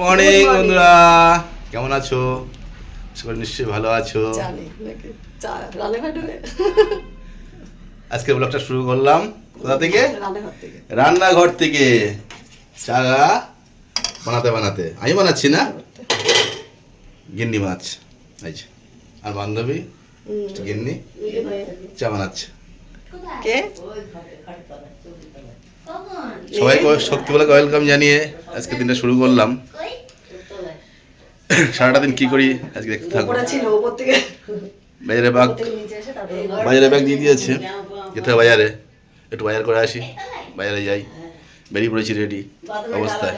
Morning বন্ধুরা। কেমন আছো? আশা নিশ্চয়ই ভালো আছো। আজকে ব্লগটা শুরু করলাম। কোথা থেকে? রান্নাঘর থেকে। রান্নাঘর থেকে। চা বানাতে বানাতে। আমি বানাচ্ছি না? গিন্নি মাছ এই যে। আর বান্ধবী গিন্নি চা বানাচ্ছে। কে? সবাইকে শক্তিবেলাকে ওয়েলকাম জানিয়ে আজকে দিনটা শুরু করলাম। সারাটা দিন কি করি? আজকে দেখতে থাকব। বাজারে তারপরে বাজারে ব্যাগ দিয়ে দিয়েছে। যেতে বাজারে। একটু বাজার করে আসি। বাজারে যাই। বেরিয়ে পড়েছি রেডি অবস্থায়।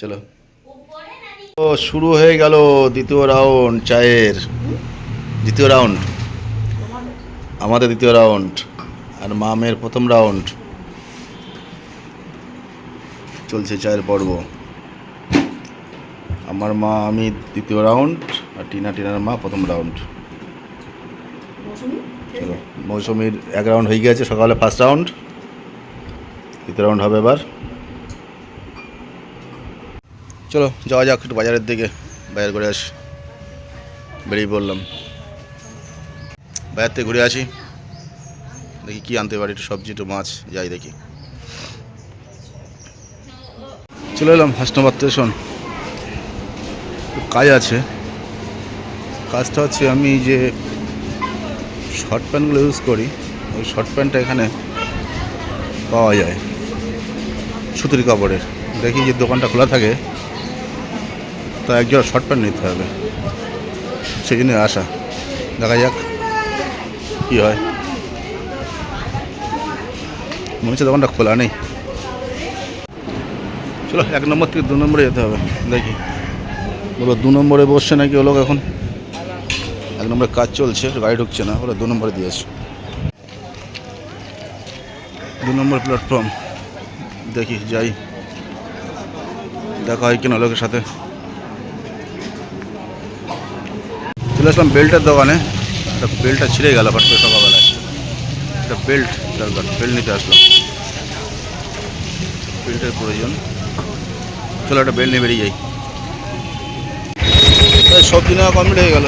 চলো। ও শুরু হয়ে গেল দ্বিতীয় রাউন্ড চায়ের। দ্বিতীয় রাউন্ড আমাদের দ্বিতীয় রাউন্ড আর মামের প্রথম রাউন্ড চলছে চায়ের পর্ব। আমার মা আমি দ্বিতীয় রাউন্ড আর টিনা টিনার মা প্রথম রাউন্ড চলো মৌসুমির এক রাউন্ড হয়ে গেছে সকালে ফার্স্ট রাউন্ড দ্বিতীয় রাউন্ড হবে এবার। চলো যাওয়া যাক একটু বাজারের দিকে বাজার করে আসি। বেরিয়ে পড়লাম। বাজার থেকে ঘুরে আসি। দেখি কী আনতে পারি একটু সবজি একটু মাছ যাই দেখি। চলে এলাম হাসনাবাদ স্টেশন। কাজ আছে। কাজটা হচ্ছে আমি যে শর্ট প্যান্টগুলো ইউজ করি, ওই শর্ট প্যান্টটা এখানে পাওয়া যায় সুতির কাপড়ের। দেখি যে দোকানটা খোলা থাকে, তো একজোড়া শর্ট প্যান্ট নিতে হবে। সেই জন্য আসা। দেখা যাক কী হয়। মনে হচ্ছে দোকানটা খোলা নেই। চলো এক নম্বর থেকে দু নম্বরে যেতে হবে, দেখি। বলো, দু নম্বরে বসছে নাকি ও লোক এখন? এক নম্বরে কাজ চলছে, গাড়ি ঢুকছে না ওরা দু নম্বরে দিয়ে দিয়েছে দু নম্বর প্ল্যাটফর্ম দেখি, যাই। দেখা হয় কিনা লোকের সাথে। চলে আসলাম বেল্টের দোকানে। একটা বেল্টটা ছিঁড়ে গেল করে সকালবেলায়। একটা বেল্ট দরকার, বেল্ট নিতে আসলাম। বেল্টের প্রয়োজন। চলো, একটা বেল্ট নিয়ে বেরিয়ে যাই। সবজি নেওয়া কমপ্লিট হয়ে গেল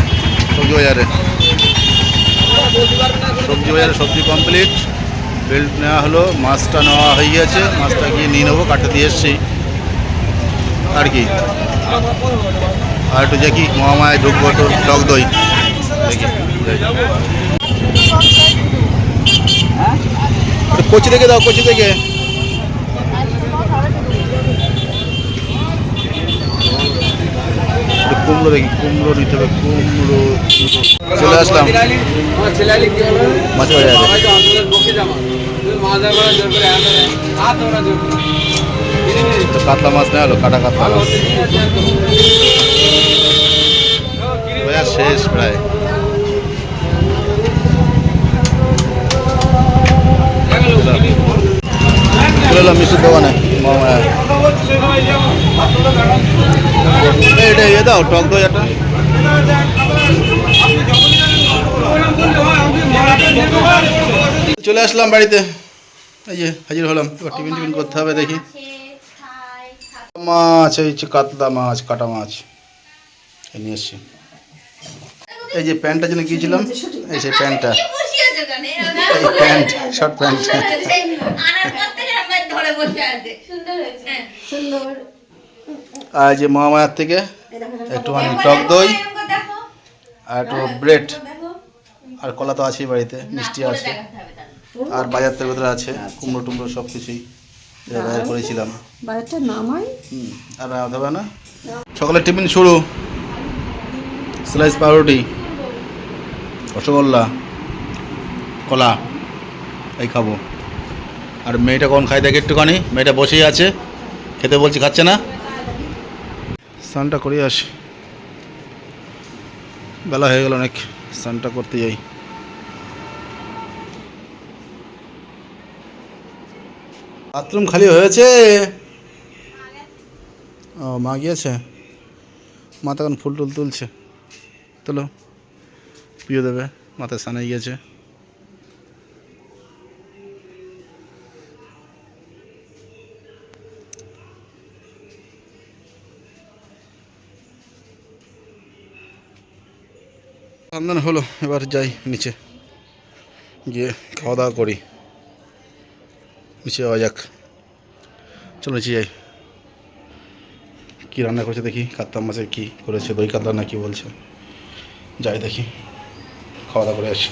সবজি বাজারে। সবজি বাজারে সবজি কমপ্লিট বেল্ট নেওয়া হলো মাছটা নেওয়া হয়ে গেছে মাছটা গিয়ে নিয়ে নেব কাটতে দিয়ে এসছি। আর কি? আর একটু দেখি মহামায় ঢুকবো তো টক দই। দেখি কচি থেকে দাও কচি থেকে। কুমড়ো দেখি, কুমড়ো নিতে হবে, কুমড়ো চলে আসলাম। মাছ তো কাতলা মাছ নেওয়া হলো, কাটা কাতলা মাছ। শেষ প্রায়। চলে মিষ্টির দোকানে। মামায় ইয়ে দাও চলে আসলাম বাড়িতে। এই যে হাজির হলাম, এবার টিফিন টিফিন করতে হবে দেখি। মাছ, এই হচ্ছে কাতলা মাছ, কাটা মাছ। নিয়ে এসছি। এই যে প্যান্টটা জন্য গিয়েছিলাম, এই সেই প্যান্টটা। এই প্যান্ট, শর্ট প্যান্ট। আর যে মহামায়ার থেকে একটুখানি টক দই আর একটু ব্রেড। আর কলা তো আছেই বাড়িতে মিষ্টি আছে। আর বাজার থেকে ভেতরে আছে কুমড়ো টুমড়ো সব কিছুই। যা বাজার করেছিলাম। আর না সকালে টিফিন শুরু। স্লাইস পাউরুটি রসগোল্লা কলা এই খাব। আর মেয়েটা কখন খাই দেখে একটুখানি? মেয়েটা বসেই আছে। খেতে বলছি খাচ্ছে না? স্নানটা করে আসি। বেলা হয়ে গেল অনেক, স্নানটা করতে যাই। বাথরুম খালি হয়েছে? ও, মা গিয়েছে? মা তখন ফুল টুল তুলছে। তোলো প্রিয় দেবে, মাথায় সানাই গিয়েছে। সন্ধান হলো, এবার যাই নিচে। গিয়ে খাওয়া দাওয়া করি। নিচে যাওয়া যাক। চলো নিচে যাই। কী রান্না করেছে দেখি? কাতলা মাছের কী করেছে? দই কাতলা না কি বলছে? যাই দেখি। খাওয়া দাওয়া করে আসি।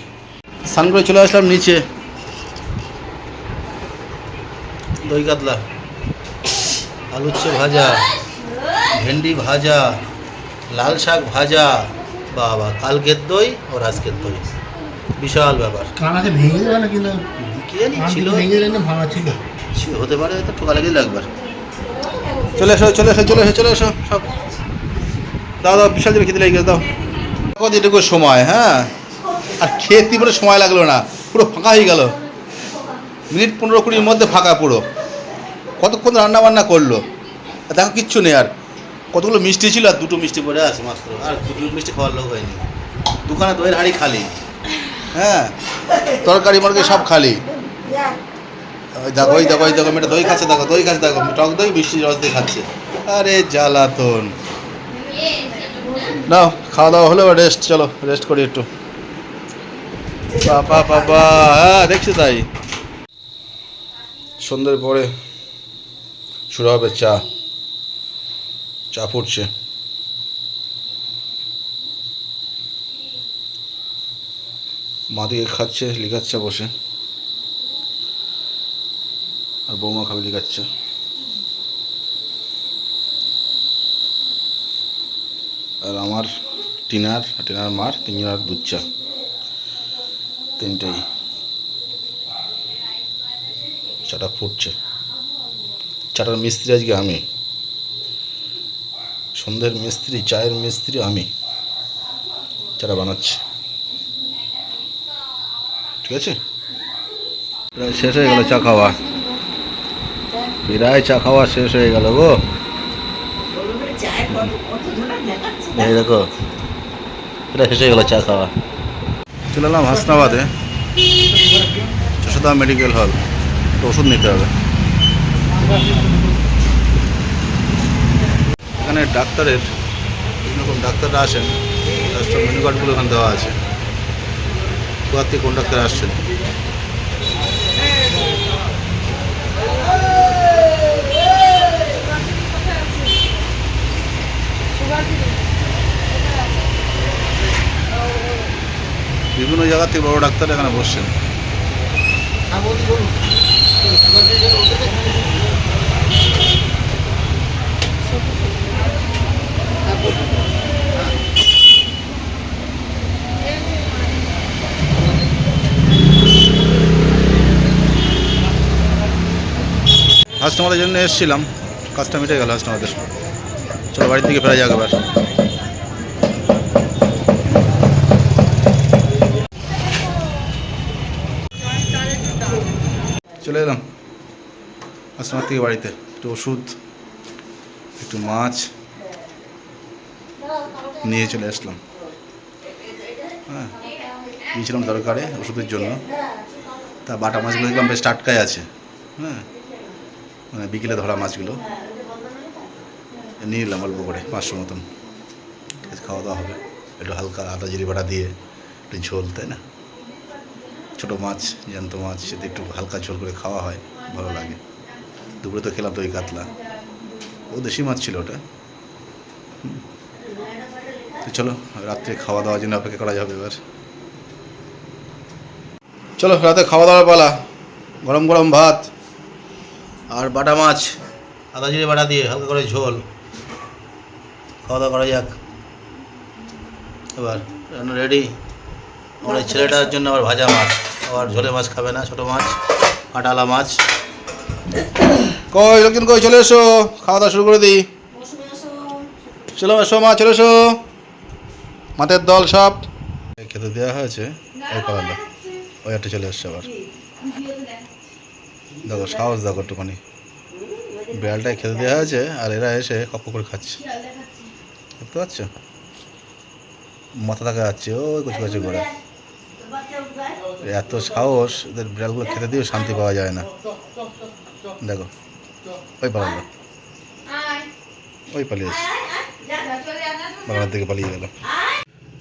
স্নান করে চলে আসলাম নিচে। দই কাতলা। আলু উচ্ছে ভাজা। ভেন্ডি ভাজা। লাল শাক ভাজা। বাবা কালকের দই ও আজকের দই। বিশাল ব্যাপার। কানাকে ভেঙে দেবে না? কিন্তু কি জানি ছিল। ভেঙে না ভাঙা ছিল। হতে পারে তো ঠোকা লেগে একবার। চলে এসো চলে এসো চলে এসো চলে এসো সব। দাও দাও বিশাল জোরে খেতে লেগে গেছে দাও। কত এটুকু সময় হ্যাঁ? আর খেতে পুরো সময় লাগল না পুরো ফাঁকা হয়ে গেল। মিনিট পনেরো কুড়ির মধ্যে ফাঁকা পুরো। কতক্ষণ রান্না বান্না করল দেখো কিচ্ছু নেই আর। কতগুলো মিষ্টি ছিল আর দুটো মিষ্টি পরে আছে মাত্র। আর দুটো মিষ্টি খাওয়ার লোক হয়নি। দোকানে দইয়ের হাঁড়ি খালি। হ্যাঁ? তরকারি মরকারি সব খালি। দেখো, ওই দেখো ওই দেখো, মেয়েটা দই খাচ্ছে, দেখো, দই খাচ্ছে, দেখো, টক দই, মিষ্টি রস দিয়ে খাচ্ছে। আরে জ্বালাতন। নাও, খাওয়া দাওয়া হলো রেস্ট চলো রেস্ট করি একটু। বাবা বাবা হ্যাঁ দেখছি তাই। সন্ধ্যের পরে শুরু হবে চা। চা ফুটছে মা দিকে খাচ্ছে, লিখাচ্ছে বসে। আর বৌমা খাবে, লিখাচ্ছে। আর আমার টিনার টিনার মার তিনজনের দুধ চা। তিনটেই। চাটা ফুটছে। চাটার মিস্ত্রি আজকে আমি। সন্ধ্যের মিস্ত্রি, চায়ের মিস্ত্রি আমি চাটা বানাচ্ছি। ঠিক আছে? প্রায় শেষ হয়ে গেল চা খাওয়া। প্রায় চা খাওয়া শেষ হয়ে গেল গো। এই দেখো এটা শেষ হয়ে গেল চা খাওয়া। চলে এলাম হাসনাবাদে। Yashoda medical hall. ওষুধ নিতে হবে। এখানে ডাক্তারের বিভিন্ন রকম ডাক্তাররা আসেন। তার মেনু কার্ডগুলো এখানে দেওয়া আছে। কোথা থেকে কোন ডাক্তার আসছেন? বিভিন্ন জায়গা থেকে বড় ডাক্তার এখানে বসছেন। কাস্টমারের জন্য এসেছিলাম। কাজটা মিটে গেল কাস্টমারদের চলো বাড়ির দিকে ফেরা যাক এবার। চলে এলাম। কাস্টমার থেকে বাড়িতে। একটু ওষুধ, একটু মাছ নিয়ে চলে আসলাম। হ্যাঁ গিয়েছিলাম দরকারে ওষুধের জন্য। তা বাটা মাছগুলো দেখলাম বেশ টাটকাই আছে। হ্যাঁ মানে বিকেলে ধরা মাছগুলো। নিয়ে নিলাম অল্প করে, পাঁচশো মতন। খাওয়া দাওয়া হবে। একটু হালকা আদা জিরি বাটা দিয়ে, একটু ঝোল, তাই না? ছোটো মাছ, জ্যান্ত মাছ, সেটা একটু হালকা ঝোল করে খাওয়া হয়, ভালো লাগে। দুপুরে তো খেলাম দই কাতলা। ও দেশি মাছ ছিল ওটা। তো চলো রাত্রে খাওয়া দাওয়ার জন্য অপেক্ষা করা যাবে এবার। চলো রাতে খাওয়া দাওয়ার পালা। গরম গরম ভাত আর বাটা মাছ। আদা জিরে বাটা দিয়ে হালকা করে ঝোল। খাওয়া দাওয়া করা যাক। এবার রান্না রেডি আমার ছেলেটার জন্য আবার ভাজা মাছ। আবার ঝোলে মাছ খাবে না ছোটো মাছ কাঁটালা মাছ। কই লোকজন কই চলে এসো। খাওয়া দাওয়া শুরু করে দিই। চলো এসো মা চলে এসো। মাতের দল সব। খেতে দেওয়া হয়েছে ওই পালালো। ওই একটা চলে এসছে আবার। দেখো, সাহস দেখো একটুখানি। বিড়ালটায় খেতে দেওয়া হয়েছে, আর এরা এসে কপ করে খাচ্ছে। দেখতে পাচ্ছ? মাথা দেখা যাচ্ছে, ওই কচু কচু করে। এত সাহস, এদের বিড়ালগুলো খেতে দিয়েও শান্তি পাওয়া যায় না। দেখো, ওই পালালো। ওই পালিয়ে এসছে। বাংলার দিকে পালিয়ে গেল।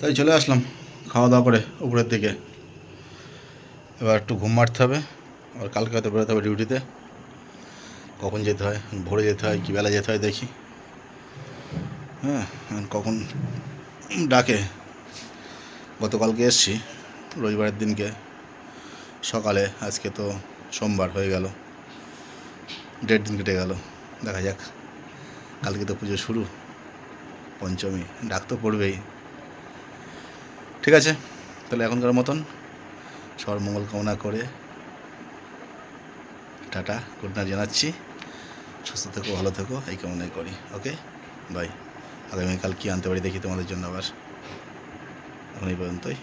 তাই চলে আসলাম, খাওয়া দাওয়া করে উপরের দিকে। এবার একটু ঘুম মারতে হবে আর কালকে হয়তো বেরোতে হবে ডিউটিতে কখন যেতে হয়, ভোরে যেতে হয়, কী বেলা যেতে হয় দেখি। হ্যাঁ কখন ডাকে? গতকালকে এসছি, রবিবারের দিনকে। সকালে, আজকে তো সোমবার হয়ে গেল। দেড় দিন কেটে গেল, দেখা যাক। কালকে তো পুজো শুরু, পঞ্চমী, ডাক তো পড়বেই। ঠিক আছে? তাহলে এখনকার মতন সবার মঙ্গল কামনা করে টাটা গুড নাইট জানাচ্ছি। সুস্থ থেকো, ভালো থেকো, এই কামনাই করি ওকে বাই আগামীকাল কী আনতে পারি দেখি তোমাদের জন্য আবার। এখন এই পর্যন্তই।